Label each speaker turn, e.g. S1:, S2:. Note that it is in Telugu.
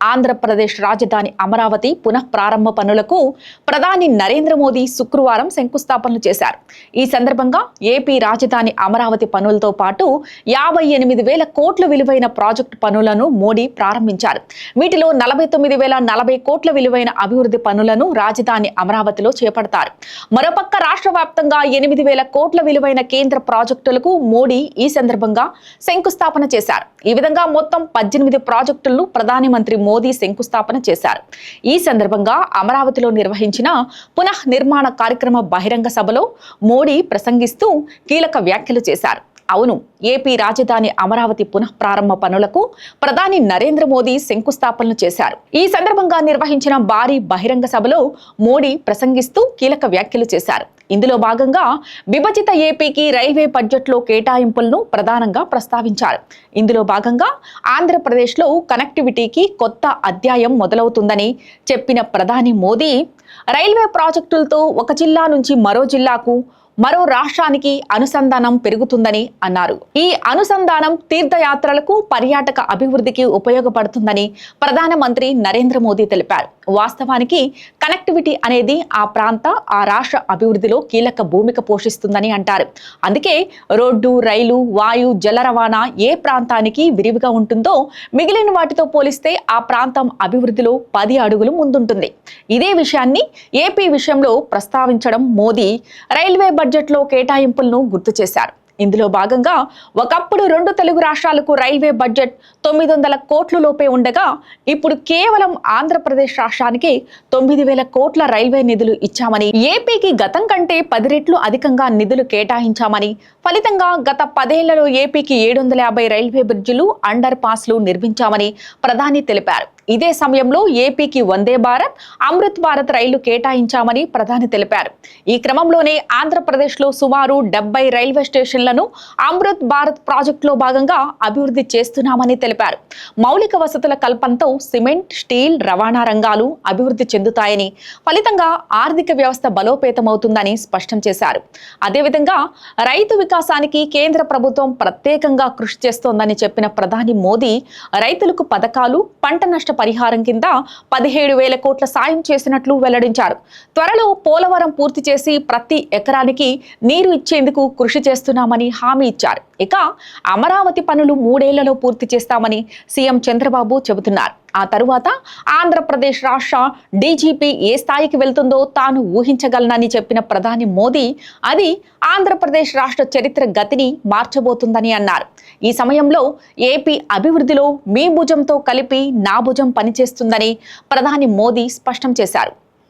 S1: ఆంధ్రప్రదేశ్ రాజధాని అమరావతి పునః ప్రారంభ పనులకు ప్రధాని నరేంద్ర మోదీ శుక్రవారం శంకుస్థాపనలు చేశారు. ఈ సందర్భంగా ఏపీ రాజధాని అమరావతి పనులతో పాటు యాభై ఎనిమిది వేల కోట్ల విలువైన ప్రాజెక్టు పనులను మోడీ ప్రారంభించారు. వీటిలో నలభై తొమ్మిది వేల నలభై కోట్ల విలువైన అభివృద్ధి పనులను రాజధాని అమరావతిలో చేపడతారు. మరోపక్క రాష్ట్ర వ్యాప్తంగా ఎనిమిది వేల కోట్ల విలువైన కేంద్ర ప్రాజెక్టులకు మోడీ ఈ సందర్భంగా శంకుస్థాపన చేశారు. ఈ విధంగా మొత్తం పద్దెనిమిది ప్రాజెక్టులను ప్రధాని మంత్రి మోదీ శంకుస్థాపన చేశారు. ఈ సందర్భంగా అమరావతిలో నిర్వహించిన పునః నిర్మాణ కార్యక్రమ బహిరంగ సభలో మోడీ ప్రసంగిస్తూ కీలక వ్యాఖ్యలు చేశారు. అవును ఏపీ రాజధాని అమరావతి పునః ప్రారంభ పనులకు ప్రధాని నరేంద్ర మోదీ శంకుస్థాపనలు చేశారు. ఈ సందర్భంగా నిర్వహించిన భారీ బహిరంగ సభలో మోడీ ప్రసంగిస్తూ కీలక వ్యాఖ్యలు చేశారు. ఇందులో భాగంగా విభజిత ఏపీకి రైల్వే బడ్జెట్లో కేటాయింపులను ప్రధానంగా ప్రస్తావించారు. ఇందులో భాగంగా ఆంధ్రప్రదేశ్లో కనెక్టివిటీకి కొత్త అధ్యాయం మొదలవుతుందని చెప్పిన ప్రధాని మోదీ రైల్వే ప్రాజెక్టులతో ఒక జిల్లా నుంచి మరో జిల్లాకు మరో రాష్ట్రానికి అనుసంధానం పెరుగుతుందని అన్నారు. ఈ అనుసంధానం తీర్థయాత్రలకు పర్యాటక అభివృద్ధికి ఉపయోగపడుతుందని ప్రధానమంత్రి నరేంద్ర మోదీ తెలిపారు. వాస్తవానికి కనెక్టివిటీ అనేది ఆ ప్రాంత ఆ రాష్ట్ర అభివృద్ధిలో కీలక భూమిక పోషిస్తుందని అంటారు. అందుకే రోడ్డు రైలు వాయు జల రవాణా ఏ ప్రాంతానికి విరివిగా ఉంటుందో మిగిలిన వాటితో పోలిస్తే ఆ ప్రాంతం అభివృద్ధిలో పది అడుగులు ముందుంటుంది. ఇదే విషయాన్ని ఏపీ విషయంలో ప్రస్తావించడం మోదీ రైల్వే బడ్జెట్లో కేటాయింపులను గుర్తు చేశారు. ఇందులో భాగంగా ఒకప్పుడు రెండు తెలుగు రాష్ట్రాలకు రైల్వే బడ్జెట్ తొమ్మిది వందల కోట్ల లోపే ఉండగా ఇప్పుడు కేవలం ఆంధ్రప్రదేశ్ రాష్ట్రానికి తొమ్మిది వేల కోట్ల రైల్వే నిధులు ఇచ్చామని ఏపీకి గతం కంటే పది రెట్లు అధికంగా నిధులు కేటాయించామని ఫలితంగా గత పదేళ్ళలో ఏపీకి ఏడు వందల యాభై రైల్వే బ్రిడ్జిలు అండర్ పాస్లు నిర్మించామని ప్రధాని తెలిపారు. ఇదే సమయంలో ఏపీకి వందే భారత్ అమృత్ భారత్ రైళ్ళు కేటాయించామని ప్రధాని తెలిపారు. ఈ క్రమంలోనే ఆంధ్రప్రదేశ్లో సుమారు డెబ్బై రైల్వే స్టేషన్లను అమృత్ భారత్ ప్రాజెక్టులో భాగంగా అభివృద్ధి చేస్తున్నామని తెలిపారు. మౌలిక వసతుల కల్పనతో సిమెంట్ స్టీల్ రవాణా రంగాలు అభివృద్ధి చెందుతాయని ఫలితంగా ఆర్థిక వ్యవస్థ బలోపేతమవుతుందని స్పష్టం చేశారు. అదేవిధంగా రైతు వికాసానికి కేంద్ర ప్రభుత్వం ప్రత్యేకంగా కృషి చేస్తోందని చెప్పిన ప్రధాని మోదీ రైతులకు పథకాలు పంట నష్ట పరిహారం కింద పదిహేడు వేల కోట్ల సాయం చేసినట్లు వెల్లడించారు. త్వరలో పోలవరం పూర్తి చేసి ప్రతి ఎకరానికి నీరు ఇచ్చేందుకు కృషి చేస్తున్నామని హామీ ఇచ్చారు. ఇక అమరావతి పనులు మూడేళ్ళలో పూర్తి చేస్తామని సీఎం చంద్రబాబు చెబుతున్నారు. ఆ తరువాత ఆంధ్రప్రదేశ్ రాష్ట్ర డీజీపీ ఏ స్థాయికి వెళ్తుందో తాను ఊహించగలనని చెప్పిన ప్రధాని మోదీ అది ఆంధ్రప్రదేశ్ రాష్ట్ర చరిత్ర గతిని మార్చబోతుందని అన్నారు. ఈ సమయంలో ఏపీ అభివృద్ధిలో మీ భుజంతో కలిపి నా భుజం పనిచేస్తుందని ప్రధాని మోదీ స్పష్టం చేశారు.